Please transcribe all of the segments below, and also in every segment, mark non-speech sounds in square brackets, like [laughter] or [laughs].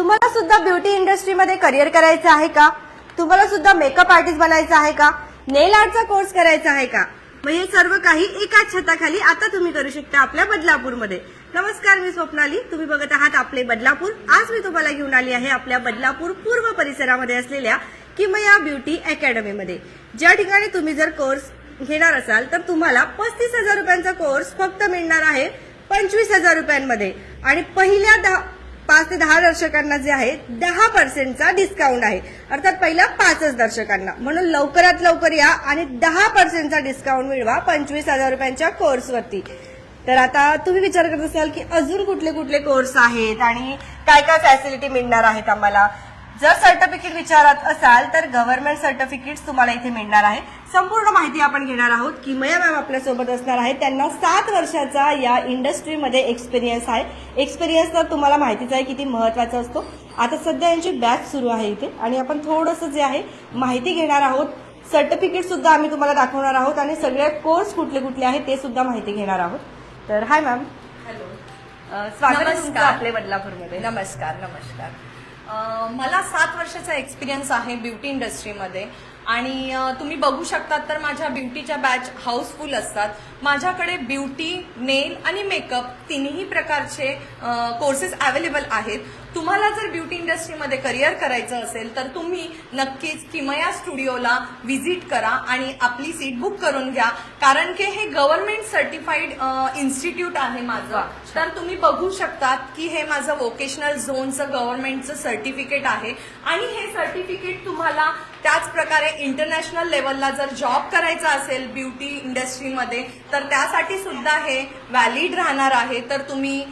तुम्हाला सुद्धा ब्युटी इंडस्ट्रीमध्ये करिअर करायचं आहे का? तुम्हाला सुद्धा मेकअप आर्टिस्ट बनायचं आहे का? नेल आर्टचा कोर्स करायचा आहे का? मग हे सर्व काही एकाच छताखाली आता तुम्ही करू शकता आपल्या बदलापूरमध्ये. नमस्कार मी स्वप्नाली. तुम्ही बघत आहात आपले बदलापूर. आज मी तुम्हाला घेऊन आली आहे आपल्या बदलापूर पूर्व परिसरामध्ये असलेल्या किमया ब्युटी अकॅडमीमध्ये. ज्या ठिकाणी तुम्ही जर कोर्स घेणार असाल तर तुम्हाला पस्तीस हजार रुपयांचा कोर्स फक्त मिळणार आहे पंचवीस हजार रुपयांमध्ये. आणि पहिल्या दहा पाच ते दहा दर्शकांना जे आहे दहा पर्सेंटचा डिस्काउंट आहे. अर्थात पहिल्या पाचच दर्शकांना. म्हणून लवकरात लवकर या आणि दहा पर्सेंटचा डिस्काउंट मिळवा पंचवीस हजार रुपयांच्या कोर्सवरती तर आता तुम्ही विचार करत असाल की अजून कुठले कुठले कोर्स आहेत आणि काय काय फॅसिलिटी मिळणार आहेत आम्हाला? जर सर्टिफिकेट विचारत असाल तर गव्हर्नमेंट सर्टिफिकेट तुम्हाला इथे मिळणार आहे. संपूर्ण माहिती आपण घेणार आहोत किमया मॅम आपल्यासोबत असणार आहे त्यांना सात वर्षाचा या इंडस्ट्रीमध्ये एक्सपिरियन्स आहे. एक्सपिरियन्स तर तुम्हाला माहितीच आहे किती महत्त्वाचा असतो. आता सध्या यांची बॅच सुरू आहे इथे आणि आपण थोडंसं जे आहे माहिती घेणार आहोत. सर्टिफिकेट सुद्धा आम्ही तुम्हाला दाखवणार आहोत आणि सगळे कोर्स कुठले कुठले आहेत ते सुद्धा माहिती घेणार आहोत. तर हाय मॅम हॅलो स्वागत. आपले बदलापूरमध्ये. नमस्कार नमस्कार. मला सात वर्षाचा एक्सपिरियन्स आहे ब्युटी इंडस्ट्रीमध्ये आणि तुम्ही बघू शकतात तर माझ्या ब्युटीच्या बॅच हाऊसफुल असतात. माझ्याकडे ब्युटी नेल आणि मेकअप तिन्ही प्रकारचे कोर्सेस अवेलेबल आहेत. तुम्हाला जर ब्युटी इंडस्ट्रीमध्ये करिअर करायचं असेल तर तुम्ही नक्कीच किमया स्टुडिओला व्हिजिट करा आणि आपली सीट बुक करून घ्या. कारण की हे गव्हर्नमेंट सर्टिफाईड इन्स्टिट्यूट आहे माझं. तर तुम्ही बघू शकतात की हे माझं वोकेशनल झोनचं गव्हर्नमेंटचं सर्टिफिकेट आहे. आणि हे सर्टिफिकेट तुम्हाला त्याच प्रकारे इंटरनॅशनल लेवलला जर जॉब करायचा असेल ब्युटी इंडस्ट्रीमध्ये तर त्यासाठी सुद्धा हे व्हॅलिड राहणार आहे. तर तुम्ही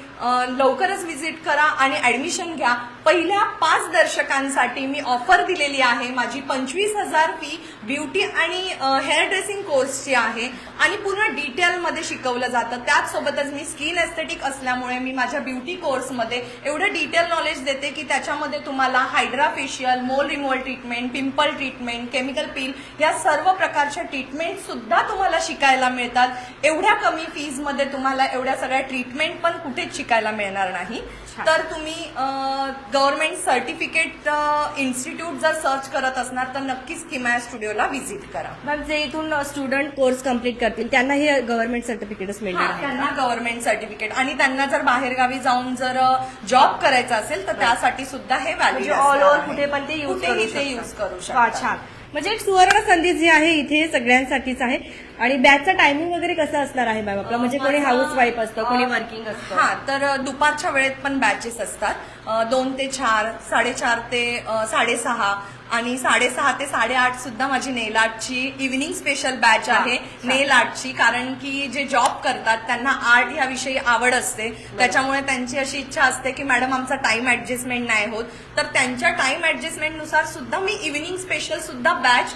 लवकरच व्हिजिट करा आणि ऍडमिशन घ्या. पहिल्या पाच दर्शकांसाठी मी ऑफर दिलेली आहे. माझी पंचवीस हजार फी ब्युटी आणि हेअर ड्रेसिंग कोर्सची आहे आणि पूर्ण डिटेलमध्ये शिकवलं जातं. त्याचसोबतच मी स्किन एस्थेटिक असल्यामुळे मी माझ्या ब्युटी कोर्समध्ये एवढं डिटेल नॉलेज देते की त्याच्यामध्ये तुम्हाला hydra facial mole removal treatment pimple treatment chemical peel या सर्व प्रकारच्या ट्रीटमेंट सुद्धा तुम्हाला शिकायला मिळतात. एवढ्या कमी फीजमध्ये तुम्हाला एवढ्या सगळ्या ट्रीटमेंट पण कुठेच शिकायला मिळणार नाही. तर तुम्ही गव्हर्नमेंट सर्टिफिकेट इन्स्टिट्यूट जर सर्च करत असणार तर नक्कीच किमाया स्टुडिओला व्हिजिट करा. मॅम जे इथून स्टुडंट कोर्स कंप्लीट करतील त्यांना हे गव्हर्नमेंट सर्टिफिकेटच मिळणार आहे. त्यांना गव्हर्नमेंट सर्टिफिकेट आणि त्यांना जर बाहेरगावी जाऊन जर जॉब करायचा असेल तर त्यासाठी सुद्धा हे व्हॅल्यू ऑल ओव्हर कुठे पण ते यूज करू ते शकतात. यूज करू वा, शकतात. छान. म्हणजे एक सुवर्ण संधी जी आहे इथे सगळ्यांसाठीच आहे. आणि बॅचचा टायमिंग वगैरे कसं असणार आहे मॅम आपला म्हणजे कोणी हाऊस वाईफ असतं कोणी वर्किंग असतं. हा तर दुपारच्या वेळेत पण बॅचेस असतात. दोन ते चार साडेचार ते साडेसहा आणि साडेसहा ते साडेआठ सुद्धा माझी नेल आर्टची इव्हिनिंग स्पेशल बॅच आहे. नेल आर्टची कारण की जे जॉब करतात त्यांना आर्ट याविषयी आवड असते. त्याच्यामुळे त्यांची अशी इच्छा असते की मॅडम आमचा टाइम ऍडजस्टमेंट नाही होत. तर त्यांच्या टाइम ऍडजस्टमेंटनुसार सुद्धा मी इव्हिनिंग स्पेशल सुद्धा बॅच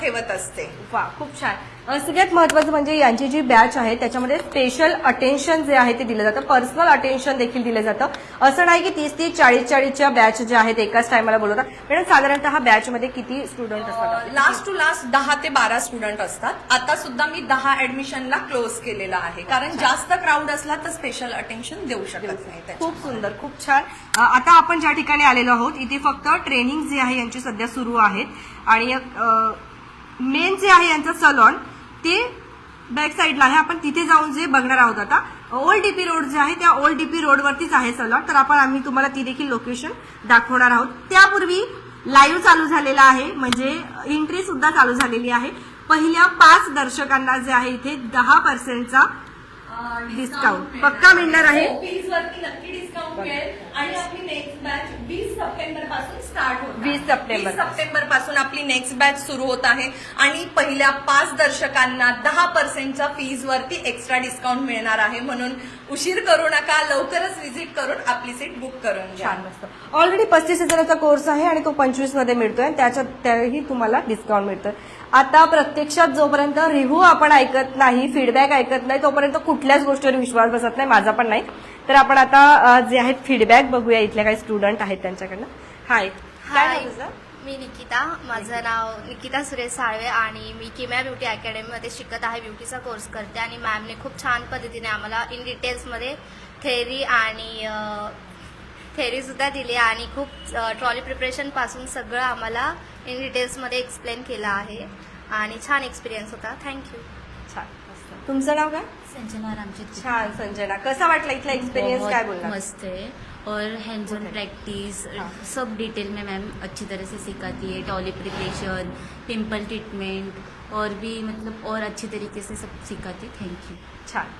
ठेवत असते. वा खूप छान. सगळ्यात महत्वाचं म्हणजे यांची जी बॅच आहे त्याच्यामध्ये स्पेशल अटेन्शन जे आहे ते दिलं जातं. पर्सनल अटेन्शन देखील दिलं जातं. असं नाही की तीस तीस चाळीस चाळीसच्या बॅच ज्या आहेत एकाच टायमाला बोलवतात. मॅडम साधारणतः बॅचमध्ये किती स्टुडंट असतात? लास्ट टू लास्ट दहा ते बारा स्टुडंट असतात. आता सुद्धा मी दहा ऍडमिशनला क्लोज केलेला आहे. कारण जास्त क्राऊड असला तर स्पेशल अटेन्शन देऊ शकत नाही. खूप सुंदर खूप छान. आता आपण ज्या ठिकाणी आलेलो आहोत इथे फक्त ट्रेनिंग जे आहे यांची सध्या सुरू आहेत. आणि मेन जे आहे यांचं सलॉन ते बॅक साईडला आहे. आपण तिथे जाऊन जे बघणार आहोत आता ओल्ड डीपी रोड जे आहे त्या ओल्ड डीपी रोडवरतीच आहे सलॉन तर आपण आम्ही तुम्हाला ती देखील लोकेशन दाखवणार आहोत. त्यापूर्वी लाईव्ह चालू झालेला आहे म्हणजे एंट्री सुद्धा चालू झालेली आहे. पहिल्या पाच दर्शकांना जे आहे इथे दहा पर्सेंटचा डिस्काउंट पक्का मिळणार आहे. आणि आपली नेक्स्ट बॅच वीस सप्टेंबरपासून स्टार्ट होत 20 सप्टेंबर. सप्टेंबरपासून आपली नेक्स्ट बॅच सुरू होत आहे. आणि पहिल्या पाच दर्शकांना दहा पर्सेंटच्या फीज वरती एक्स्ट्रा डिस्काउंट मिळणार आहे. म्हणून उशीर करू नका लवकरच व्हिजिट करून आपली सीट बुक करून घ्या. छान मस्त. ऑलरेडी पस्तीस हजाराचा कोर्स आहे आणि तो पंचवीसमध्ये मिळतोय. आणि त्याच्यात त्याही तुम्हाला डिस्काउंट मिळतोय. आता प्रत्यक्षात जोपर्यंत रिव्ह्यू आपण ऐकत नाही फीडबॅक ऐकत नाही तोपर्यंत कुठल्याच गोष्टीवर विश्वास बसत नाही. माझा पण नाही. तर आपण आता जे आहेत फीडबॅक बघूया इथल्या काही स्टुडंट आहेत त्यांच्याकडनं. हाय काय हाय नाव तुझं? मी निकिता. माझं नाव निकिता सुरेश साळवे आणि मी किम्या ब्युटी अकॅडमीमध्ये शिकत आहे. ब्युटीचा कोर्स करते आणि मॅमने खूप छान पद्धतीने आम्हाला इन डिटेल्समध्ये थेअरी आणि थेरी सुद्धा दिली आणि खूप ट्रॉली प्रिपरेशनपासून सगळं आम्हाला इन डिटेल्समध्ये एक्सप्लेन केलं आहे. आणि छान एक्सपिरियन्स होता. थँक्यू छान. तुमचं नाव काय? संजना रामचित छान संजना. कसा वाटला इथला एक्सपीरियंस काय बहुत मस्त है और हैंड्स ऑन प्रैक्टिस. सब डिटेल में मैम अच्छी तरह से सिखाती है. टॉली प्रिपरेशन पिंपल ट्रीटमेंट और भी मतलब और अच्छी तरीके से सब सिखाती थैंक यू छान.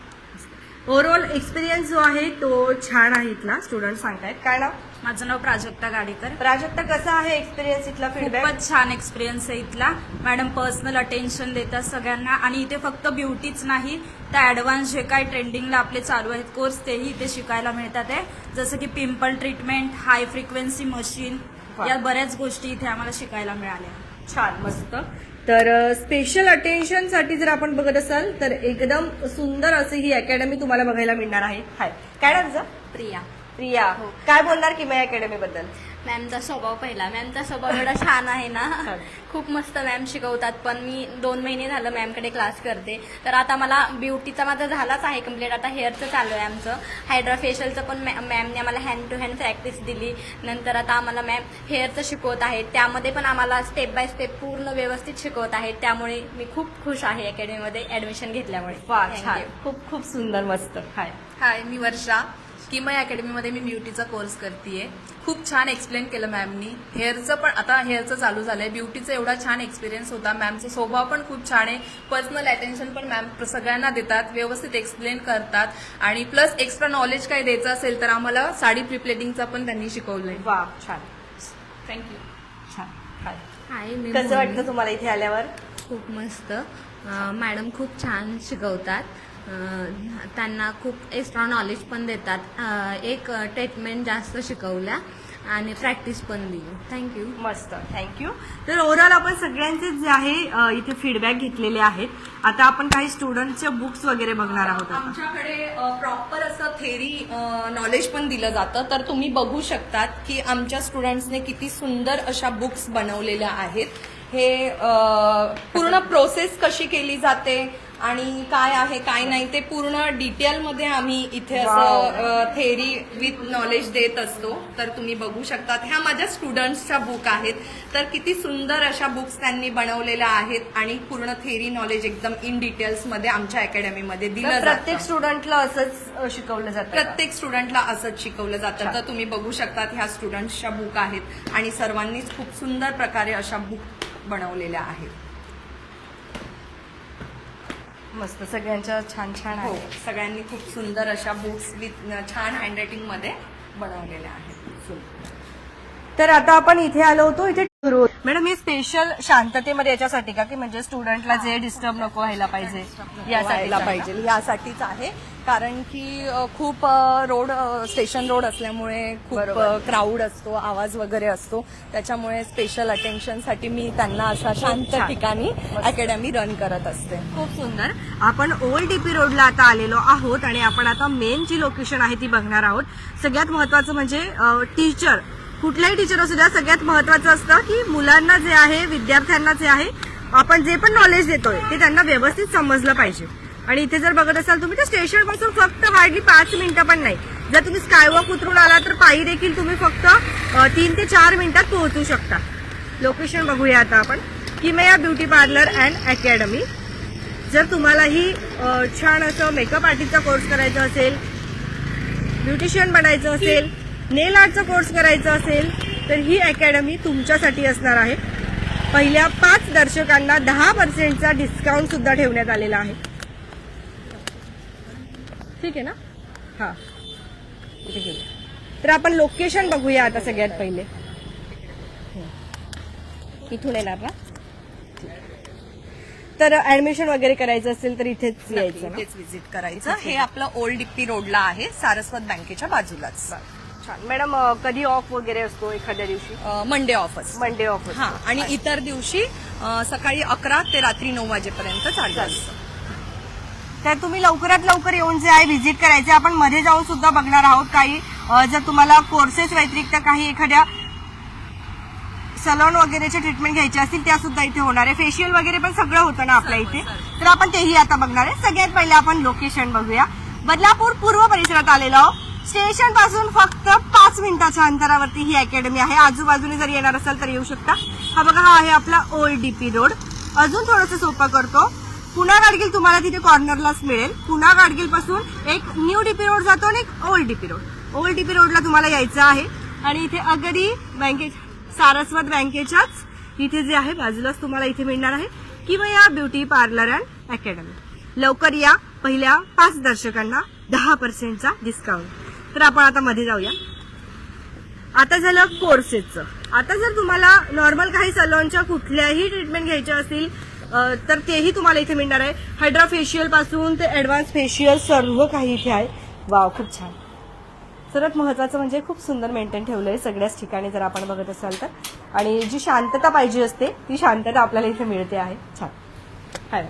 ओव्हरऑल एक्सपिरियन्स जो आहे तो छान आहे इथला. स्टुडंट सांगतायत. काय नाव? माझं नाव प्राजक्ता गाडेकर. प्राजक्ता कसा आहे एक्सपिरियन्स इथला फीडबॅक खूपच छान एक्सपिरियन्स आहे इथला. मॅडम पर्सनल अटेन्शन देतात सगळ्यांना. आणि इथे फक्त ब्युटीच नाही तर ॲडव्हान्स जे काय ट्रेंडिंगला आपले चालू आहेत कोर्स तेही इथे शिकायला मिळतात आहे. जसं की pimple treatment high frequency machine वा. या बऱ्याच गोष्टी इथे आम्हाला शिकायला मिळाल्या. छान मस्त. तर स्पेशल अटेन्शनसाठी जर आपण बघत असाल तर एकदम सुंदर असं ही अकॅडमी तुम्हाला बघायला मिळणार आहे. हाय. काय तुझं? प्रिया. प्रिया काय बोलणार की मी अकॅडमी बद्दल मॅमचा स्वभाव पहिला. मॅमचा स्वभाव एवढा छान आहे ना. [laughs] खूप मस्त मॅम शिकवतात. पण मी दोन महिने झालं मॅमकडे क्लास करते. तर आता मला ब्युटीचा माझा झालाच आहे कंप्लीट आता हेअरचं चालू आहे आमचं. हायड्रा फेशियलचं पण मॅमने आम्हाला हँड टू हँड प्रॅक्टिस दिली. नंतर आता आम्हाला मॅम हेअरचं शिकवत आहेत त्यामध्ये पण आम्हाला स्टेप बाय स्टेप पूर्ण व्यवस्थित शिकवत आहेत त्यामुळे मी खूप खुश आहे अकॅडमीमध्ये ऍडमिशन घेतल्यामुळे. खूप खूप सुंदर मस्त. हाय. हाय मी वर्षा. किमय अकॅडमीमध्ये मी ब्युटीचा कोर्स करते खूप छान एक्सप्लेन केलं मॅमनी हेअरचं पण आता हेअरचं चालू झालंय. ब्युटीचा एवढा छान एक्सपिरियन्स होता. मॅमचा स्वभाव पण खूप छान आहे. पर्सनल अटेन्शन पण मॅम सगळ्यांना देतात. व्यवस्थित एक्सप्लेन करतात. आणि प्लस एक्स्ट्रा नॉलेज काय द्यायचं असेल तर आम्हाला साडी प्रिप्लेटिंगचा पण त्यांनी शिकवलंय. वा छान. थँक्यू छान. हाय मी कसं. वाटतं तुम्हाला इथे आल्यावर? खूप मस्त. मॅडम खूप छान शिकवतात. त्यांना खूप एक्स्ट्रा नॉलेज पण देतात. एक ट्रीटमेंट जास्त शिकवल्या आणि प्रॅक्टिस पण दिली. थँक्यू मस्त. थँक्यू तर ओव्हरऑल आपण सगळ्यांचे जे आहे इथे फीडबॅक घेतलेले आहेत. आता आपण काही स्टुडंटचे बुक्स वगैरे बघणार आहोत. आमच्याकडे प्रॉपर असं थेरी नॉलेज पण दिलं जातं. तर तुम्ही बघू शकतात की आमच्या स्टुडंट्सने किती सुंदर अशा बुक्स बनवलेल्या आहेत. हे पूर्ण प्रोसेस कशी केली जाते? आणि काय आहे काय नाही ते पूर्ण डिटेलमध्ये आम्ही इथे असं थेरी विथ नॉलेज देत असतो. तर तुम्ही बघू शकतात. ह्या माझ्या स्टुडंट्सच्या बुक आहेत. तर किती सुंदर अशा बुक्स त्यांनी बनवलेल्या आहेत आणि पूर्ण थेरी नॉलेज एकदम इन डिटेल्समध्ये आमच्या अकॅडमीमध्ये दिलं प्रत्येक स्टुडंटला असंच शिकवलं जातं? प्रत्येक स्टुडंटला असंच शिकवलं जातं. तर तुम्ही बघू शकतात ह्या स्टुडंट्सच्या बुक आहेत आणि सर्वांनीच खूप सुंदर प्रकारे अशा बुक बनवलेल्या आहेत. मस्त सगळ्यांच्या छान छान हो आहे सगळ्यांनी खूप सुंदर अशा बुक्स विथ छान हँडरायटिंगमध्ये बनवलेल्या आहेत. तर आता आपण इथे आलो होतो इथे मॅडम हे स्पेशल शांततेमध्ये याच्यासाठी का? की म्हणजे स्टुडंटला जे डिस्टर्ब नको व्हायला पाहिजे यासाठी व्हायला पाहिजे. यासाठीच आहे. कारण की अ, खूप रोड स्टेशन रोड असल्यामुळे खूप. क्राऊड असतो आवाज वगैरे असतो. त्याच्यामुळे स्पेशल अटेन्शनसाठी मी त्यांना अशा शांत छान. ठिकाणी अकॅडमी रन करत असते. खूप सुंदर. आपण ओल्ड टीपी रोडला आता आलेलो आहोत आणि आपण आता मेन जी लोकेशन आहे ती बघणार आहोत. सगळ्यात महत्वाचं म्हणजे टीचर कुठल्याही टीचर असू द्या सगळ्यात महत्वाचं असतं की मुलांना जे आहे विद्यार्थ्यांना जे आहे आपण जे पण नॉलेज देतोय ते त्यांना व्यवस्थित समजलं पाहिजे. आणि इथे जर बघत असाल तुम्ही तर स्टेशनपासून फक्त हार्डली पाच मिनिटं पण नाही. जर तुम्ही स्कायवॉक उतरून आला तर पायी देखील तुम्ही फक्त तीन ते चार मिनिटात पोहोचू शकता. लोकेशन बघूया आता आपण. किमया ब्युटी पार्लर अँड अकॅडमी. जर तुम्हालाही छान असं मेकअप आर्टिस्टचा कोर्स करायचा असेल ब्युटिशियन बनायचं असेल नेल आर्टचा कोर्स करायचा असेल तर ही अकॅडमी तुमच्यासाठी असणार आहे. पहिल्या पाच दर्शकांना दहा पर्सेंटचा डिस्काउंट सुद्धा ठेवण्यात आलेला आहे. ठीक आहे ना? हा. तर आपण लोकेशन बघूया आता सगळ्यात पहिले. इथून येणार ना? तर ऍडमिशन वगैरे करायचं असेल तर इथेच यायचं इथेच व्हिजिट करायचं. हे आपलं ओल्ड डिप्पी रोडला आहे सारस्वत बँकेच्या बाजूलाच. छान. मॅडम कधी ऑफ वगैरे असतो एखाद्या दिवशी? मंडे ऑफर्स मंडे ऑफ हा आणि इतर दिवशी अ, सकाळी अकरा ते रात्री नऊ वाजेपर्यंत चालू असतं. तर तुम्ही लवकरात लवकर येऊन जे आहे व्हिजिट करायचे. आपण मध्ये जाऊन सुद्धा बघणार आहोत काही अ, जर तुम्हाला कोर्सेस व्यतिरिक्त काही एखाद्या सलॉन वगैरेचे ट्रीटमेंट घ्यायचे असतील त्या सुद्धा इथे होणार आहे. फेशियल वगैरे पण सगळं होतं ना आपल्या इथे. तर आपण तेही आता बघणार आहे. सगळ्यात पहिले आपण लोकेशन बघूया. बदलापूर पूर्व परिसरात आलेलो आहोत. स्टेशनपासून फक्त पाच मिनिटाच्या अंतरावरती ही अकॅडमी आहे. आजूबाजूने जर येणार असाल तर येऊ शकता. हा बघा हा आहे आपला ओल्ड डीपी रोड. अजून थोडंसं सोपं करतो. पुणा गाडगिल तुम्हाला तिथे कॉर्नरलाच मिळेल. पुणा गाडगिलपासून एक न्यू डीपी रोड जातो आणि एक old DP road. Old DP रोडला तुम्हाला यायचं आहे. आणि इथे अगदी बँके सारस्वत बँकेच्याच इथे जे आहे बाजूलाच तुम्हाला इथे मिळणार आहे. किंवा या ब्युटी पार्लर अँड अकॅडमी. लवकर या पहिल्या पाच दर्शकांना दहा पर्सेंटचा डिस्काउंट तर आपण आता मध्ये जाऊया. आता झालं कोर्सेसचं आता जर तुम्हाला नॉर्मल काही सलॉनच्या कुठल्याही ट्रीटमेंट घ्यायच्या असतील तर तेही तुम्हाला इथे मिळणार आहे. हायड्रा फेशियलपासून ते ऍडव्हान्स फेशियल सर्व काही इथे आहे. वाव खूप छान. सर्वात महत्वाचं म्हणजे खूप सुंदर मेंटेन ठेवलं आहे सगळ्याच ठिकाणी जर आपण बघत असाल तर. आणि जी शांतता पाहिजे असते ती शांतता आपल्याला इथे मिळते आहे. छान. हाय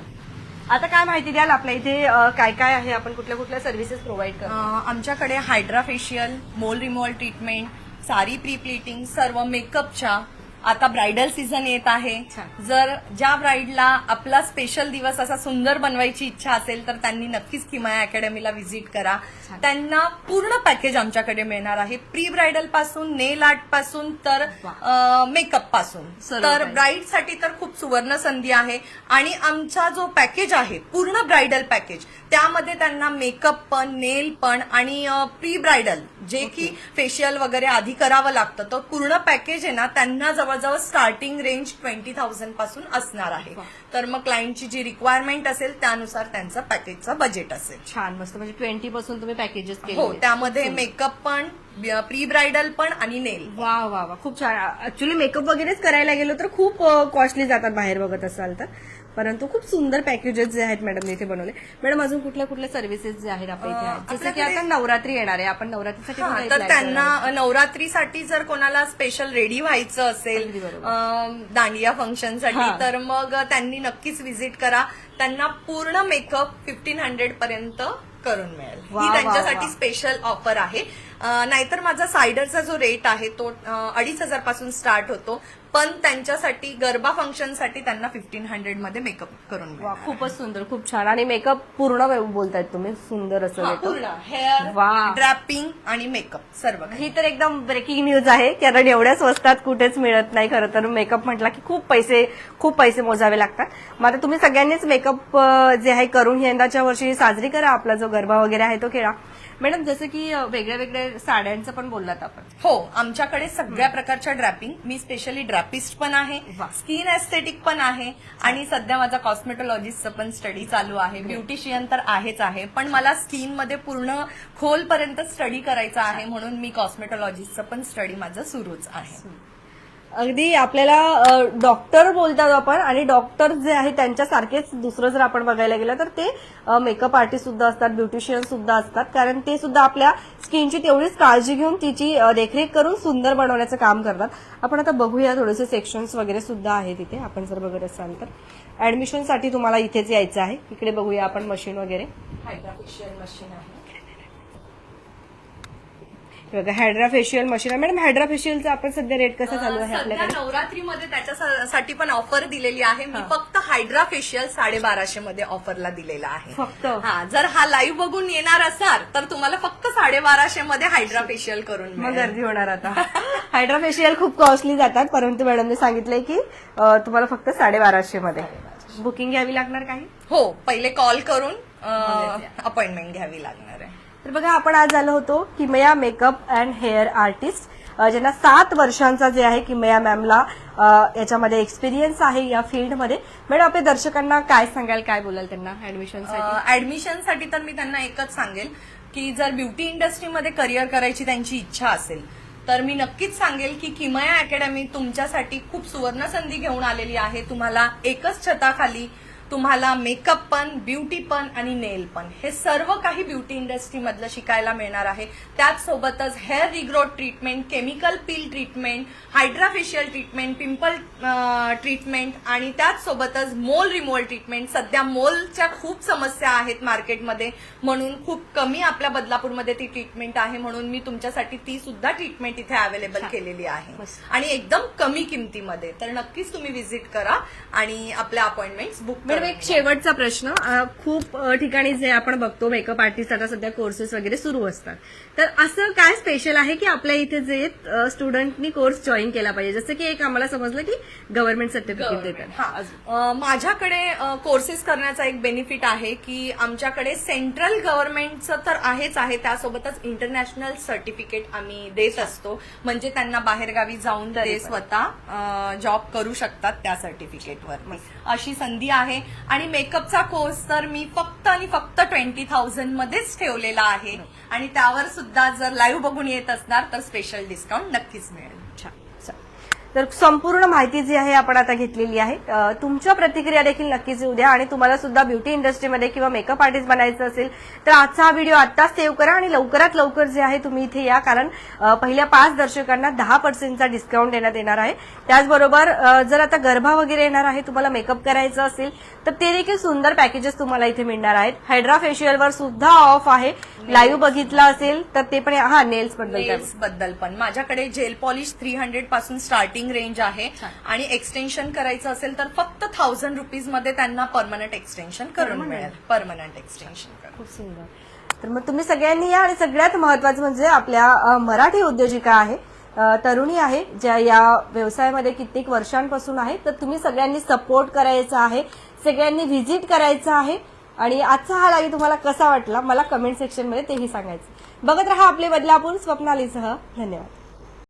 आता काय माहिती द्याल आपल्या इथे अ, काय काय आहे आपण कुठल्या कुठल्या सर्व्हिसेस प्रोव्हाइड करतो? अं, आमच्याकडे hydra facial mole removal treatment सारी प्री प्लेटिंग सर्व मेकअपच्या आता ब्रायडल सीझन येत आहे. जर ज्या ब्राईडला आपला स्पेशल दिवस असा सुंदर बनवायची इच्छा असेल तर त्यांनी नक्कीच किमाया अकॅडमीला व्हिजिट करा. त्यांना पूर्ण पॅकेज आमच्याकडे मिळणार आहे. प्री ब्रायडलपासून नेल आर्टपासून तर मेकअपपासून. तर काही. ब्राईडसाठी तर खूप सुवर्ण संधी आहे. आणि आमचा जो पॅकेज आहे पूर्ण ब्रायडल पॅकेज त्यामध्ये त्यांना मेकअप पण नेल पण आणि प्री ब्रायडल जे की फेशियल वगैरे आधी करावं लागतं. तर पूर्ण पॅकेज आहे ना त्यांना जवळजवळ स्टार्टिंग रेंज ट्वेंटी थाउजंडपासून असणार आहे. तर मग क्लायंटची जी रिक्वायरमेंट असेल त्यानुसार त्यांचं पॅकेजचं बजेट असेल. छान मस्त. म्हणजे ट्वेंटी पासून तुम्ही पॅकेजेस केले हो त्यामध्ये मेकअप पण प्री ब्रायडल पण आणि नेल वा वा वा. खूप छान. ऍक्च्युली मेकअप वगैरेच करायला गेलो तर खूप कॉस्टली जातात बाहेर बघत असाल तर. परंतु खूप सुंदर पॅकेजेस जे आहेत मॅडम इथे बनवले. मॅडम अजून कुठल्या कुठल्या सर्व्हिसेस जे आहेत आपल्या इथे? आहेत जसं की आता नवरात्री येणार आहे. आपण नवरात्रीसाठी तर. त्यांना नवरात्रीसाठी जर कोणाला स्पेशल रेडी व्हायचं असेल दांडिया फंक्शनसाठी. तर मग त्यांनी नक्कीच व्हिजिट करा. त्यांना पूर्ण मेकअप फिफ्टीन हंड्रेड पर्यंत करून मिळेल. ही त्यांच्यासाठी. स्पेशल ऑफर आहे. नाहीतर माझा सायडरचा जो रेट आहे तो अडीच हजारपासून स्टार्ट होतो. पण त्यांच्यासाठी गरबा फंक्शनसाठी त्यांना फिफ्टीन हंड्रेडमध्ये मेकअप करून वा खूपच सुंदर खूप छान. आणि मेकअप पूर्ण बोलतायत तुम्ही. सुंदर असं हा, makeup. पूर्ण. हेअर वा. ड्रॅपिंग आणि मेकअप सर्व काही. ही तर एकदम ब्रेकिंग न्यूज आहे कारण एवढ्या स्वस्तात कुठेच मिळत नाही. खरं तर मेकअप म्हटला की खूप पैसे खूप पैसे मोजावे लागतात. मग आता तुम्ही सगळ्यांनीच मेकअप जे आहे करून यंदाच्या वर्षी साजरी करा आपला जो गरबा वगैरे आहे तो खेळा. मॅडम जसं की वेगळ्या वेगळ्या साड्यांचं पण बोललात आपण. हो आमच्याकडे सगळ्या प्रकारच्या ड्रॅपिंग मी स्पेशली ड्रॅपिस्ट पण आहे. स्किन एस्थेटिक पण आहे आणि सध्या माझा कॉस्मेटॉलॉजिस्टचं पण स्टडी चालू आहे. ब्युटिशियन तर आहेच आहे पण मला स्किनमध्ये पूर्ण खोलपर्यंत स्टडी करायचा आहे म्हणून मी कॉस्मेटॉलॉजिस्टचं पण स्टडी माझं सुरूच आहे. अगदी आपल्याला डॉक्टर बोलतात आपण आणि डॉक्टर जे आहे त्यांच्यासारखेच दुसरं जर आपण बघायला गेलं तर ते मेकअप आर्टिस्ट सुद्धा असतात ब्युटिशियन सुद्धा असतात. कारण ते सुद्धा आपल्या स्किनची तेवढीच काळजी घेऊन तिची देखरेख करून सुंदर बनवण्याचं काम करतात. आपण आता बघूया थोडेसे सेक्शन्स वगैरे सुद्धा आहेत इथे. आपण जर बघत असाल तर. ऍडमिशनसाठी तुम्हाला इथेच यायचं आहे. इकडे बघूया आपण मशीन वगैरे. मशीन आहे. बघा हायड्रा फेशियल मशीन आहे. मॅडम हायड्रा फेशियलचा आपण सध्या रेट कसा चालू आहे आपल्याकडे? नवरात्रीमध्ये त्याच्यासाठी पण ऑफर दिलेली आहे. मी फक्त हायड्रा फेशियल साडेबाराशे मध्ये ऑफरला दिलेला आहे. फक्त? हा जर हा लाईव्ह बघून येणार असाल तर तुम्हाला फक्त साडेबाराशे मध्ये हायड्रा फेशियल करून मग. गर्दी होणार आता. हायड्रा फेशियल खूप कॉस्टली जातात परंतु मॅडमने सांगितलंय की तुम्हाला फक्त साडेबाराशे मध्ये. बुकिंग घ्यावी लागणार काही? हो पहिले कॉल करून अपॉइंटमेंट घ्यावी लागणार आहे. तर बघा आपण आज आलो होतो किमया मेकअप अँड हेअर आर्टिस्ट ज्यांना सात वर्षांचा जे आहे किमया मॅमला याच्यामध्ये एक्सपिरियन्स आहे या फील्डमध्ये. मॅडम आपल्या दर्शकांना काय सांगाल काय बोलाल त्यांना ऍडमिशनसाठी ऍडमिशनसाठी तर मी त्यांना एकच सांगेल की जर ब्युटी इंडस्ट्रीमध्ये करिअर करायची त्यांची इच्छा असेल तर मी नक्कीच सांगेल की किमया अकॅडमी तुमच्यासाठी खूप सुवर्ण संधी घेऊन आलेली आहे. तुम्हाला एकच छताखाली तुम्हाला मेकअप पण ब्युटी पण आणि नेल पण. हे सर्व काही ब्युटी इंडस्ट्री मधलं शिकायला मिळणार आहे. त्याचसोबतच hair regrowth treatment chemical peel treatment hydra facial treatment pimple treatment आणि त्याचसोबतच मोल रिमोल ट्रीटमेंट. सध्या मोलच्या खूप समस्या आहेत मार्केटमध्ये. म्हणून खूप कमी आपल्या बदलापूरमध्ये ती ट्रीटमेंट आहे म्हणून मी तुमच्यासाठी ती सुद्धा ट्रीटमेंट इथे अवेलेबल केलेली आहे. आणि एकदम कमी किमतीमध्ये. तर नक्कीच तुम्ही व्हिजिट करा आणि आपल्या अपॉइंटमेंट बुक मॅडम एक शेवटचा प्रश्न. अ, खूप अ, ठिकाणी जे आपण बघतो मेकअप आर्टिस्ट आता सध्या कोर्सेस वगैरे सुरू असतात. तर असं काय स्पेशल आहे की आपल्या इथे जे स्टुडंटनी कोर्स जॉईन केला पाहिजे? जसं की एक आम्हाला समजलं की गव्हर्नमेंट सर्टिफिकेट देतात. हा अ, माझ्याकडे कोर्सेस करण्याचा एक बेनिफिट आहे की आमच्याकडे सेंट्रल गव्हर्नमेंटचं तर आहेच आहे. त्यासोबतच इंटरनॅशनल सर्टिफिकेट आम्ही देत असतो. म्हणजे त्यांना बाहेरगावी जाऊन ते स्वतः जॉब करू शकतात त्या सर्टिफिकेटवर अशी संधी आहे. आणि मेकअपचा कोर्स तर मी फक्त आणि फक्त ट्वेंटी थाउजंड मध्येच ठेवलेला आहे आणि त्यावर सुद्धा जर लाईव्ह बघून येत असणार तर स्पेशल डिस्काउंट नक्कीच मिळेल. तर संपूर्ण माहिती जी आहे आपण आता घेतलेली आहे. तुमच्या प्रतिक्रिया देखील नक्कीच येऊ द्या आणि तुम्हाला सुद्धा ब्युटी इंडस्ट्रीमध्ये किंवा मेकअप आर्टिस्ट बनायचं असेल तर आजचा हा व्हिडिओ आत्ताच सेव्ह करा आणि लवकरात लवकर जे आहे तुम्ही इथे या कारण पहिल्या पाच दर्शकांना दहा पर्सेंटचा डिस्काउंट देण्यात येणार आहे. त्याचबरोबर जर आता गरबा वगैरे येणार आहे तुम्हाला मेकअप करायचं असेल तर ते देखील सुंदर पॅकेजेस तुम्हाला इथे मिळणार आहेत. हायड्रा फेशियलवर सुद्धा ऑफ आहे. लाईव्ह बघितला असेल तर ते पण हा नेल्सबद्दल नेल्सबद्दल पण. माझ्याकडे जेल पॉलिश थ्री हंड्रेडपासून स्टार्टिंग रेंज आहे आणि एक्सटेन्शन करायचं असेल तर फक्त थाउजंड रुपीजमध्ये त्यांना परमनंट एक्सटेन्शन करून मिळेल. परमनंट एक्सटेन्शन खूप सुंदर. तर मग तुम्ही सगळ्यांनी या आणि सगळ्यात महत्वाचं म्हणजे आपल्या मराठी उद्योजिका आहे. तरुणी आहे ज्या या व्यवसायामध्ये कित्येक वर्षांपासून आहे. तर तुम्ही सगळ्यांनी सपोर्ट करायचा आहे सगळ्यांनी व्हिजिट करायचं आहे. आणि आजचा हा लाईव्ह तुम्हाला कसा वाटला? मला कमेंट सेक्शनमध्ये तेही सांगायचं. बघत राहा आपले बदलापूर स्वप्नालीसह. धन्यवाद.